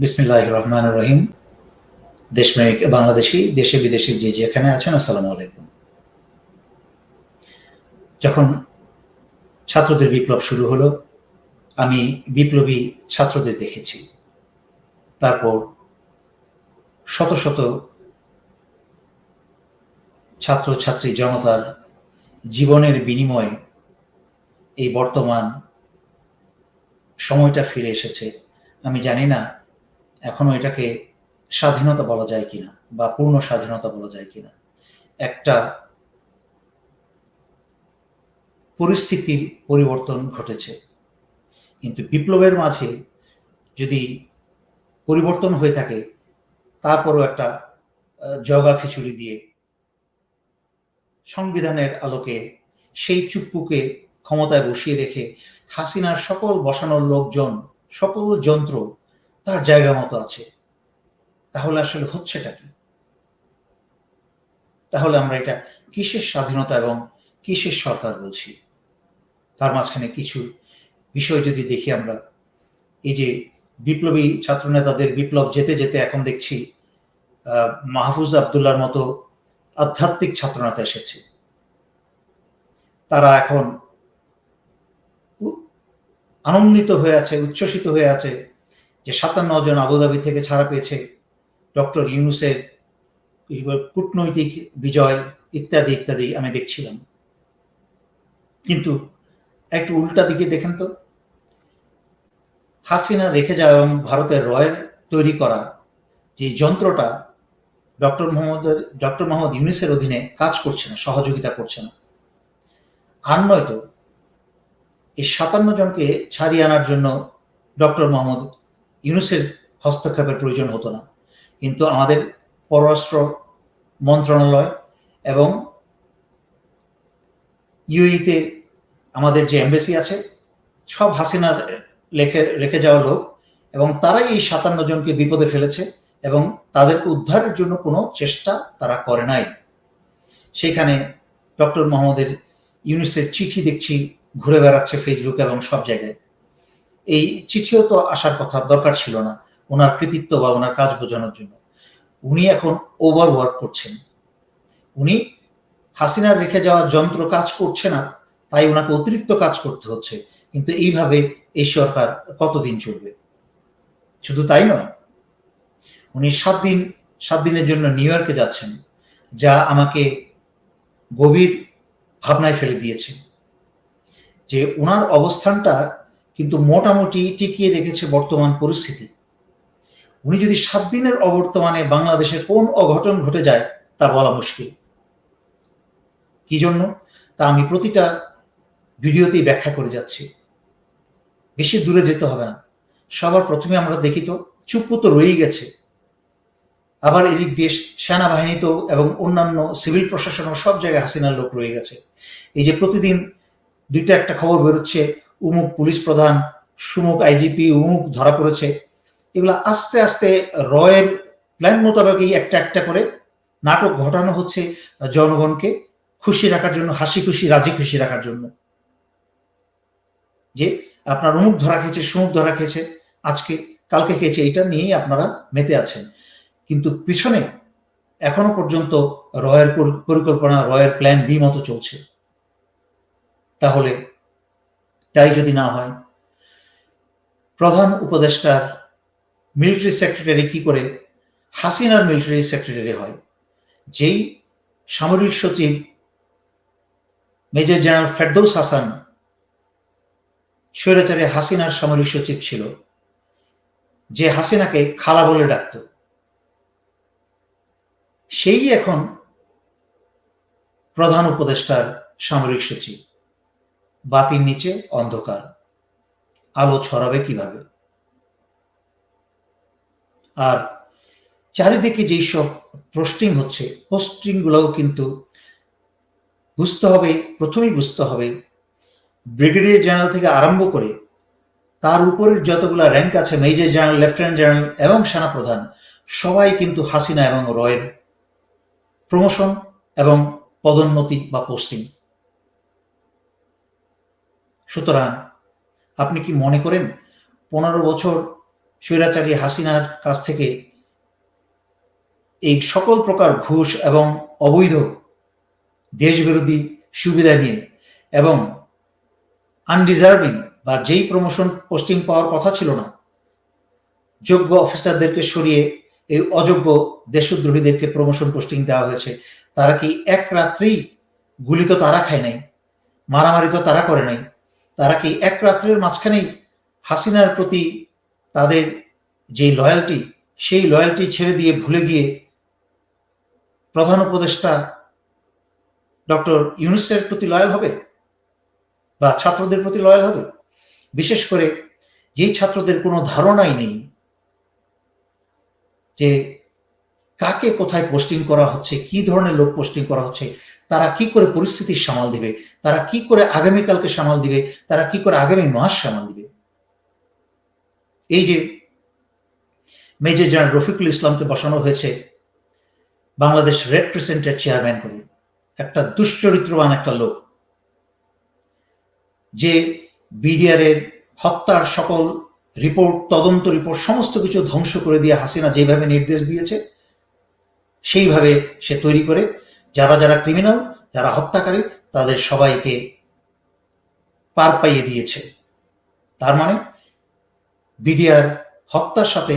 বিসমিল্লাহ রহমান রহিম। দেশমেক বাংলাদেশি, দেশে বিদেশে যে যেখানে আছেন, আসসালামু আলাইকুম। যখন ছাত্রদের বিপ্লব শুরু হলো, আমি বিপ্লবী ছাত্রদের দেখেছি। তারপর শত শত ছাত্র ছাত্রী জনতার জীবনের বিনিময়ে এই বর্তমান সময়টা ফিরে এসেছে। আমি জানি না এখনও এটাকে স্বাধীনতা বলা যায় কিনা বা পূর্ণ স্বাধীনতা বলা যায় কিনা। একটা পরিস্থিতির পরিবর্তন ঘটেছে। কিন্তু বিপ্লবের মাঝে যদি পরিবর্তন হয়ে থাকে, তারপরও একটা জগা খিচুড়ি দিয়ে সংবিধানের আলোকে সেই চুপ্পুকে ক্ষমতায় বসিয়ে রেখে হাসিনার সকল বসানোর লোকজন, সকল যন্ত্র তার জায়গা মতো আছে। তাহলে আসলে হচ্ছেটা কি? তাহলে আমরা এটা কিসের স্বাধীনতা এবং কিসের সরকার বলছি? তার মাঝখানে কিছু বিষয় যদি দেখি আমরা, এই যে বিপ্লবী ছাত্র নেতাদের বিপ্লব যেতে যেতে এখন দেখছি মাহফুজ আবদুল্লার মতো আধ্যাত্মিক ছাত্রনেতা এসেছে। তারা এখন আনন্দিত হয়ে আছে, উচ্ছ্বসিত হয়ে আছে যে সাতান্ন জন আবুধাবি থেকে ছাড়া পেয়েছে ডক্টর ইউনুসের কূটনৈতিক বিজয় ইত্যাদি ইত্যাদি আমি দেখছিলাম। কিন্তু একটু উল্টা দিকে দেখেন তো। হাসিনা রেখে যাওয়া এবং ভারতের রয়ের তৈরি করা যে যন্ত্রটা ডক্টর মোহাম্মদ ডক্টর মোহাম্মদ ইউনিসের অধীনে কাজ করছে না, সহযোগিতা করছে না। আর নয়তো এই সাতান্ন জনকে ছাড়িয়ে আনার জন্য ডক্টর মোহাম্মদ ইউনুসের হস্তক্ষেপের প্রয়োজন হতো না। কিন্তু আমাদের পররাষ্ট্র মন্ত্রণালয় এবং ইউইতে আমাদের যে এম্বাসি আছে, সব হাসিনার লেখে, রেখে যাওয়া লোক এবং তারাই এই সাতান্ন জনকে বিপদে ফেলেছে এবং তাদেরকে উদ্ধারের জন্য কোনো চেষ্টা তারা করে নাই। সেখানে ডক্টর মোহাম্মদের ইউনিসের চিঠি দেখছি, ঘুরে বেড়াচ্ছে ফেসবুক এবং সব জায়গায়। এই চিঠিও তো আসার কথা দরকার ছিল না, ওনার কৃতিত্ব বা ওনার কাজ বোঝানোর জন্য। উনি এখন ওভার ওয়ার্ক করছেন। উনি হাসিনার রেখে যাওয়া যন্ত্র কাজ করছে না, তাই ওনাকে অতিরিক্ত কাজ করতে হচ্ছে। কিন্তু এইভাবে এই সরকার কতদিন চলবে? শুধু তাই নয়, উনি সাত দিন, সাত দিনের জন্য নিউ ইয়র্কে যাচ্ছেন, যা আমাকে গভীর ভাবনায় ফেলে দিয়েছে। যে ওনার অবস্থানটা কিন্তু মোটামুটি টিকিয়ে রেখেছে বর্তমান পরিস্থিতি। উনি যদি সাত দিনের অবর্তমানে বাংলাদেশে কোন অঘটন ঘটে যায়, তা বলা মুশকিল। কি জন্য? তা আমি প্রতিটা ভিডিওতেই ব্যাখ্যা করে যাচ্ছি। বেশি দূরে যেতে হবে না। সবার প্রথমে আমরা দেখি তো, চুপ্পু তো রয়েই গেছে। আবার এদিক দেশ সেনাবাহিনীতেও এবং অন্যান্য সিভিল প্রশাসনও সব জায়গায় হাসিনার লোক রয়ে গেছে। এই যে প্রতিদিন দুইটা একটা খবর বেরোচ্ছে উমুক পুলিশ প্রধান, সুমুক আইজিপি, উমুক ধরা পড়েছে। এগুলো আস্তে আস্তে রয়ের প্ল্যান মোতাবেকই একটা একটা করে নাটক ঘটানো হচ্ছে জনগণকে খুশি রাখার জন্য, হাসি খুশি, রাজি খুশি রাখার জন্য। যে আপনার উমুক ধরা খেয়েছে, সুমুক ধরা খেয়েছে, আজকে, কালকে খেয়েছে, এটা নিয়েই আপনারা মেতে আছেন। কিন্তু পিছনে এখনও পর্যন্ত রয়ের পরিকল্পনা, রয়ের প্ল্যান বি মতো চলছে। তাহলে তাই যদি না হয়, প্রধান উপদেষ্টার মিলিটারি সেক্রেটারি কি করে? হাসিনার মিলিটারি সেক্রেটারি হয়। যেই সামরিক সচিব মেজর জেনারেল ফেরদৌস হাসান স্বৈরাচারে হাসিনার সামরিক সচিব ছিল, যে হাসিনাকে খালা বলে ডাকত। সেই এখন প্রধান উপদেষ্টার সামরিক সচিব। বাতির নিচে অন্ধকার। আলো ছড়াবে কীভাবে? আর চারিদিকে যেই সব পোস্টিং হচ্ছে পোস্টিং গুলোও কিন্তু বুঝতে হবে, প্রথমেই বুঝতে হবে, ব্রিগেডিয়ার জেনারেল থেকে আরম্ভ করে তার উপরের যতগুলো র্যাঙ্ক আছে, মেজর জেনারেল, লেফটেন্যান্ট জেনারেল এবং সেনাপ্রধান, সবাই কিন্তু হাসিনা এবং রয়ের প্রমোশন এবং পদোন্নতি বা পোস্টিং। সুতরাং আপনি কি মনে করেন পনেরো বছর স্বৈরাচারী হাসিনার কাছ থেকে এই সকল প্রকার ঘুষ এবং অবৈধ দেশবিরোধী সুবিধা নিয়ে এবং আনডিজার্ভিং বা যেই প্রমোশন পোস্টিং পাওয়ার কথা ছিল না, যোগ্য অফিসারদেরকে সরিয়ে এই অযোগ্য দেশদ্রোহীদেরকে প্রমোশন পোস্টিং দেওয়া হয়েছে, তারা কি এক রাত্রেই গুলি তো তারা খায় নাই, মারামারি তো তারা করে নাই? তারা কি এক রাত্রের মাঝখানেই হাসিনার প্রতি তাদের যে লয়্যালটি সেই লয়্যালটি ছেড়ে দিয়ে ভুলে গিয়ে প্রধান উপদেষ্টা ডক্টর ইউনুসের প্রতি লয়াল হবে বা ছাত্রদের প্রতি লয়াল হবে? বিশেষ করে যেই ছাত্রদের কোনো ধারণাই নেই যে কাকে কোথায় পোস্টিং করা হচ্ছে, কি ধরনের লোক পোস্টিং করা হচ্ছে তারা কি করে পরিস্থিতির সামাল দিবে? তারা কি করে আগামীকালকে সামাল দিবে? তারা কি করে আগামী মাস সামাল দিবে? এই যে মেজর জেনারেল রফিকুল ইসলামকে বসানো হয়েছে বাংলাদেশ রেড ক্রিসেন্টের চেয়ারম্যান করে, একটা দুশ্চরিত্রবান একটা লোক, যে বিডিআর এর হত্যার সকল রিপোর্ট, তদন্ত রিপোর্ট, সমস্ত কিছু ধ্বংস করে দিয়ে হাসিনা যেভাবে নির্দেশ দিয়েছে, সেইভাবে সে তৈরি করে। যারা যারা ক্রিমিনাল যারা হত্যাকারী, তাদের সবাইকে পার পাইয়ে দিয়েছে। তার মানে বিডিআর হত্যার সাথে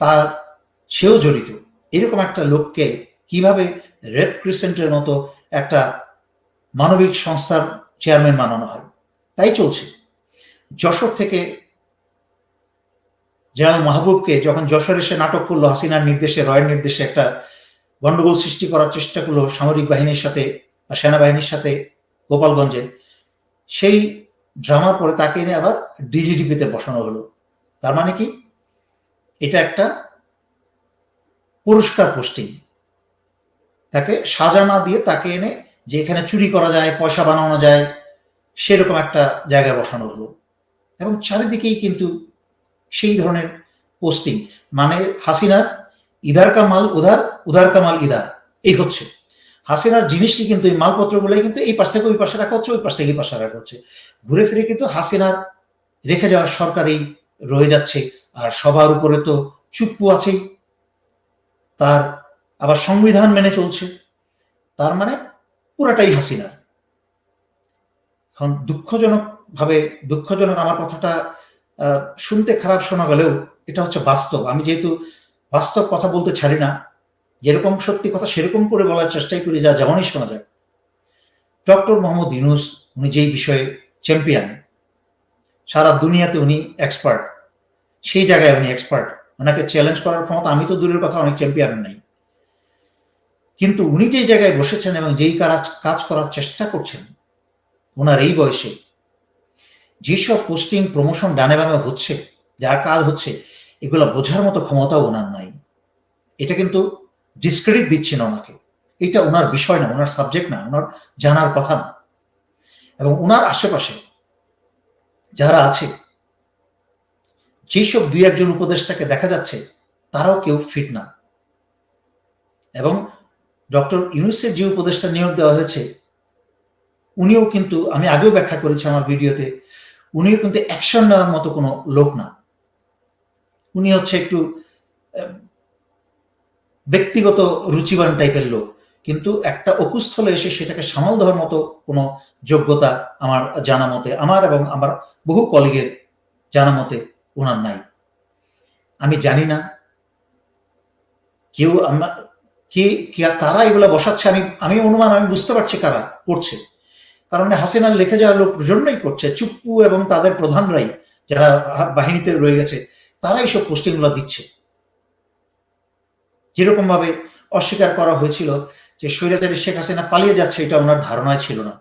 তার সেও জড়িত। এরকম একটা লোককে কীভাবে রেড ক্রিসেন্টের মতো একটা মানবিক সংস্থার চেয়ারম্যান বানানো হয়, তাই চলছে। যশোর থেকে জেনারেল মাহবুবকে যখন যশোর এসে নাটক করল, হাসিনার নির্দেশে, রয়ের নির্দেশে একটা গন্ডগোল সৃষ্টি করার চেষ্টা করল সামরিক বাহিনীর সাথে বা সেনাবাহিনীর সাথে গোপালগঞ্জে। সেই ড্রামার পরে তাকে এনে আবার ডিজিডিপিতে বসানো হলো। তার মানে কি? এটা একটা পুরস্কার পোস্টিং। তাকে সাজা না দিয়ে তাকে এনে যে এখানে চুরি করা যায়, পয়সা বানানো যায়, সেরকম একটা জায়গায় বসানো হলো। এবং চারিদিকেই কিন্তু সেই ধরনের পোস্টিং। মানে হাসিনার ইদার কামাল উধার উধার কামাল ইদার। এই হচ্ছে। হাসিনার জিনিসটি কিন্তু এই মালপত্রগুলোই কিন্তু এই পাশ থেকে ওই পাশে রাখা হচ্ছে, ওই পাশ থেকে এই পাশে রাখা হচ্ছে। ঘুরে ফিরে কিন্তু হাসিনার রেখে যাওয়ার সরকারই রয়ে যাচ্ছে, আর সবার উপরে তো চুপ্পু আছেই। তার আবার সংবিধান মেনে চলছে। তার মানে পুরাটাই হাসিনা এখন দুঃখজনক ভাবে দুঃখজনক আমার কথাটা শুনতে খারাপ শোনা গেলেও এটা হচ্ছে বাস্তব। আমি যেহেতু বাস্তব কথা বলতে ছাড়ি না। যেরকম সত্যি কথা সেরকম করে বলার চেষ্টাই করি, যা যেমনই শোনা যায় ডক্টর মোহাম্মদ ইউনুস, উনি যেই বিষয়ে চ্যাম্পিয়ন, সারা দুনিয়াতে উনি এক্সপার্ট সেই জায়গায় উনি এক্সপার্ট ওনাকে চ্যালেঞ্জ করার ক্ষমতা আমি তো দূরের কথা, অনেক চ্যাম্পিয়ন নাই। কিন্তু উনি যে জায়গায় বসেছেন এবং যেই কাজ কাজ করার চেষ্টা করছেন ওনার এই বয়সে যেসব পোস্টিং প্রমোশন ডানে বামে হচ্ছে যা কাজ হচ্ছে এগুলো বোঝার মতো ক্ষমতাও ওনার নাই। এটা কিন্তু ডিসক্রেডিট দিচ্ছে না ওনাকে। এটা ওনার বিষয় না, ওনার সাবজেক্ট না, ওনার জানার কথা না। এবং ওনার আশেপাশে যারা আছে, যেসব দুই একজন উপদেষ্টাকে দেখা যাচ্ছে, তারাও কেউ ফিট না। এবং ডক্টর ইউনুসের যে উপদেষ্টা নিয়োগ দেওয়া হয়েছে, উনিও কিন্তু, আমি আগেও ব্যাখ্যা করেছি আমার ভিডিওতে, উনিও কিন্তু অ্যাকশন নেওয়ার মতো কোনো লোক না। উনি হচ্ছে একটু ব্যক্তিগত রুচিবান টাইপের লোক। কিন্তু একটা অকুস্থলে এসে সেটাকে সামাল দেওয়ার মতো কোনো যোগ্যতা আমার জানা মতে, আমার এবং আমার বহু কলিগের জানা মতে ওনার নাই। আমি জানি না কেউ কে কারা এগুলো বসাচ্ছে, আমি আমি অনুমান, আমি বুঝতে পারছি কারা করছে। কারণ হাসিনার লেখে যাওয়া লোক জন্যই করছে। চুপ্পু এবং তাদের প্রধানরাই যারা বাহিনীতে রয়ে গেছে তারা এইসব পোস্টিংগুলো দিচ্ছে। যেরকম ভাবে অস্বীকার করা হয়েছিল যে স্বৈরাচারী শেখ হাসিনা পালিয়ে যাচ্ছে, এটা ওনার ধারণায় ছিল না।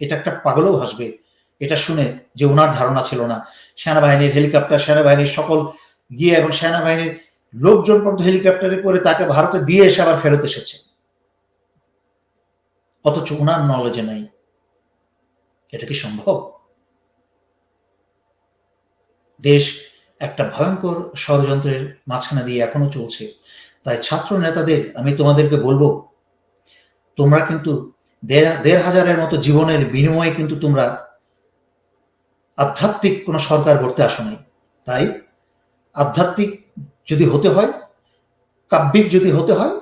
এটা একটা পাগলও হাসবে, এটা শুনে যে ওনার ধারণা ছিল না। সেনাবাহিনীর হেলিকপ্টার, সেনাবাহিনীর সকল গিয়ে এবং সেনাবাহিনীর লোকজন পর্যন্ত হেলিকপ্টারে করে তাকে ভারতে দিয়ে এসে আবার ফেরত এসেছে। অথচ ওনার নলেজে নাই। এটা কি সম্ভব? দেশ একটা ভয়ঙ্কর ষড়যন্ত্রের মাঝখানে দিয়ে এখনও চলছে। তাই ছাত্র নেতাদের, আমি তোমাদেরকে বলব, তোমরা কিন্তু দেড় হাজারের মতো জীবনের বিনিময়ে কিন্তু তোমরা আধ্যাত্মিক কোনো সরকার গড়তে আসো নাই তাই আধ্যাত্মিক যদি হতে হয়, কাব্যিক যদি হতে হয়,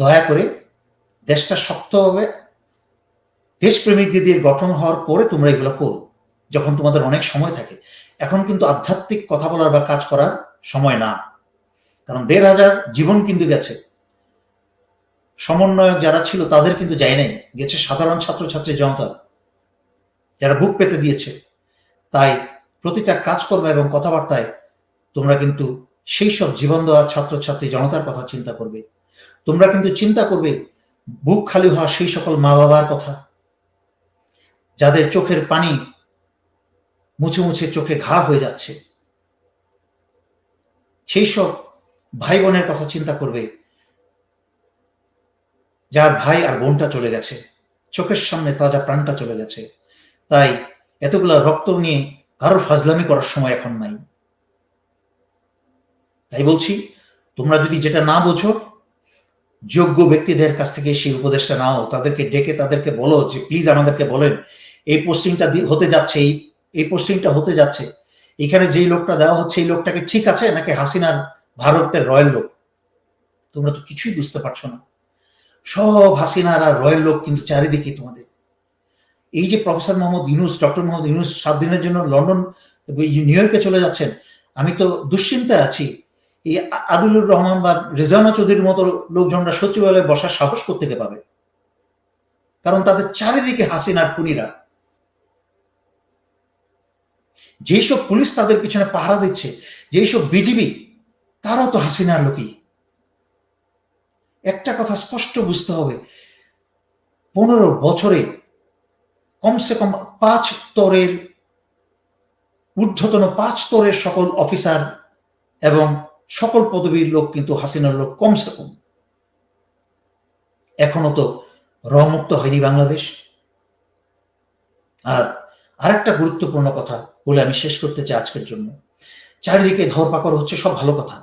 দয়া করে দেশটা শক্তভাবে দেশপ্রেমিক দিয়ে গঠন হওয়ার পরে তোমরা এগুলো করো, যখন তোমাদের অনেক সময় থাকে। এখন কিন্তু আধ্যাত্মিক কথা বলার বা কাজ করার সময় না। কারণ দেড় হাজার জীবন কিন্তু গেছে। সমন্বয়ক যারা ছিল তাদের কিন্তু যায় নাই। গেছে সাধারণ ছাত্রছাত্রী জনতা যারা বুক পেতে দিয়েছে। তাই প্রতিটা কাজকর্ম এবং কথাবার্তায় তোমরা কিন্তু সেই সব জীবন দেওয়া ছাত্রছাত্রী জনতার কথা চিন্তা করবে। তোমরা কিন্তু চিন্তা করবে, বুক খালি হওয়া সেই সকল মা বাবার কথা। যাদের চোখের পানি মুছে মুছে চোখে ঘা হয়ে যাচ্ছে। সেই সব ভাই বোনের কথা চিন্তা করবে। যার ভাই আর বোনটা চলে গেছে। চোখের সামনে তাজা প্রাণটা চলে গেছে। তাই এতগুলা রক্ত নিয়ে কারোর ফাজলামি করার সময় এখন নাই। তাই বলছি, তোমরা যদি যেটা না বোঝো, যোগ্য ব্যক্তিদের কাছ থেকে সেই উপদেশটা নাও। তাদেরকে ডেকে তাদেরকে বলো যে, প্লিজ আমাদেরকে বলেন, এই পোস্টিংটা হতে যাচ্ছে, এই এই পোস্টিংটা হতে যাচ্ছে। এখানে যেই লোকটা দেওয়া হচ্ছে, এই লোকটাকে ঠিক আছে নাকি হাসিনার ভারতের রয়্যাল লোক? তোমরা তো কিছুই বুঝতে পারছ না। সব হাসিনার আর রয়্যাল লোক কিন্তু চারিদিকে তোমাদের। এই যে প্রফেসর মোহাম্মদ ইউনুস, ডক্টর মোহাম্মদ ইউনুস সাত দিনের জন্য লন্ডন, নিউ ইয়র্কে চলে যাচ্ছেন। আমি তো দুশ্চিন্তায় আছি। এই আদুলুর রহমান বা রেজানা চৌধুরীর মতো লোকজনরা সচিবালয়ে বসার সাহস করতে পাবে? কারণ তাদের চারিদিকে হাসিনার খুনিরা। যেসব পুলিশ তাদের পিছনে পাহারা দিচ্ছে যেসব বিজিবি, তারাও তো হাসিনার লোকই। একটা কথা স্পষ্ট বুঝতে হবে, পনেরো বছরে কমসে কম পাঁচ স্তরের ঊর্ধ্বতন পাঁচ স্তরের সকল অফিসার এবং সকল পদবীর লোক কিন্তু হাসিনার লোক কমসে কম। এখনও তো রমুক্ত হয়নি বাংলাদেশ। আর আরেকটা গুরুত্বপূর্ণ কথা বলে আমি শেষ করতে চাই আজকের জন্য। চারিদিকে ধরপাকড় হচ্ছে, সব ভালো কথা।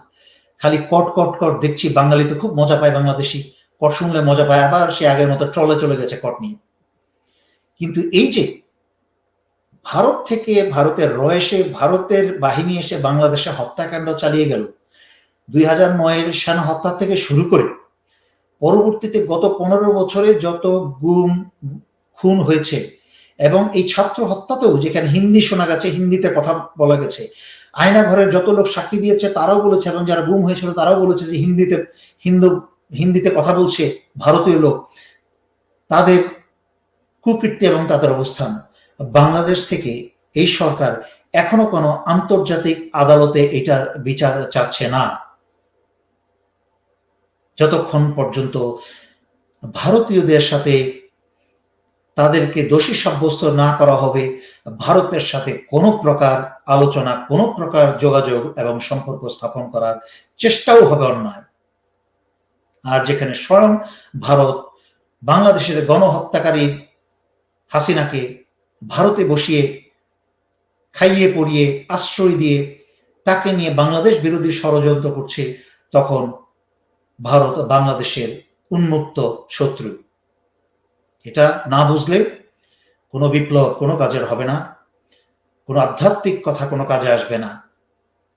খালি কট কট কট দেখছি বাঙালি তো খুব মজা পায় বাংলাদেশি। কট শুনলে মজা পায়, আবার সে আগের মতো ট্রলে চলে গেছে কট নিয়ে। কিন্তু এই যে ভারত থেকে ভারতের রয়েসে ভারতের বাহিনী এসে বাংলাদেশে হত্যাকাণ্ড চালিয়ে গেল, দুই হাজার নয়ের সেনা হত্যা থেকে শুরু করে, পরবর্তীতে গত পনেরো বছরে যত গুম, খুন হয়েছে এবং এই ছাত্র হত্যাতেও যেখানে হিন্দি শোনা গেছে, হিন্দিতে কথা বলা গেছে, আয়না ঘরের যত লোক সাক্ষী দিয়েছে, তারাও বলেছে, এবং যারা গুম হয়েছিল, তারাও বলেছে যে হিন্দিতে, হিন্দু, হিন্দিতে কথা বলছে ভারতীয় লোক। তাদের কুকৃত্য এবং তাদের অবস্থান। বাংলাদেশ থেকে এই সরকার এখনও কোনো আন্তর্জাতিক আদালতে এটার বিচার চাচ্ছে না। যতক্ষণ পর্যন্ত ভারতীয়দের সাথে তাদেরকে দোষী সাব্যস্ত না করা হবে। ভারতের সাথে কোনো প্রকার আলোচনা, কোনো প্রকার যোগাযোগ এবং সম্পর্ক স্থাপন করার চেষ্টাও হবে অন্যায়। আর যেখানে স্বয়ং ভারত বাংলাদেশের গণহত্যাকারী হাসিনাকে ভারতে বসিয়ে, খাইয়ে পড়িয়ে, আশ্রয় দিয়ে তাকে নিয়ে বাংলাদেশ বিরোধী ষড়যন্ত্র করছে, তখন ভারত বাংলাদেশের উন্মুক্ত শত্রু। এটা না বুঝলে কোনো বিপ্লব, কোনো কাজের হবে না। কোনো আধ্যাত্মিক কথা কোনো কাজে আসবে না।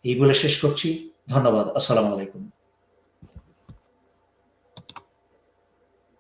এই বলে শেষ করছি। ধন্যবাদ। আসসালামু আলাইকুম।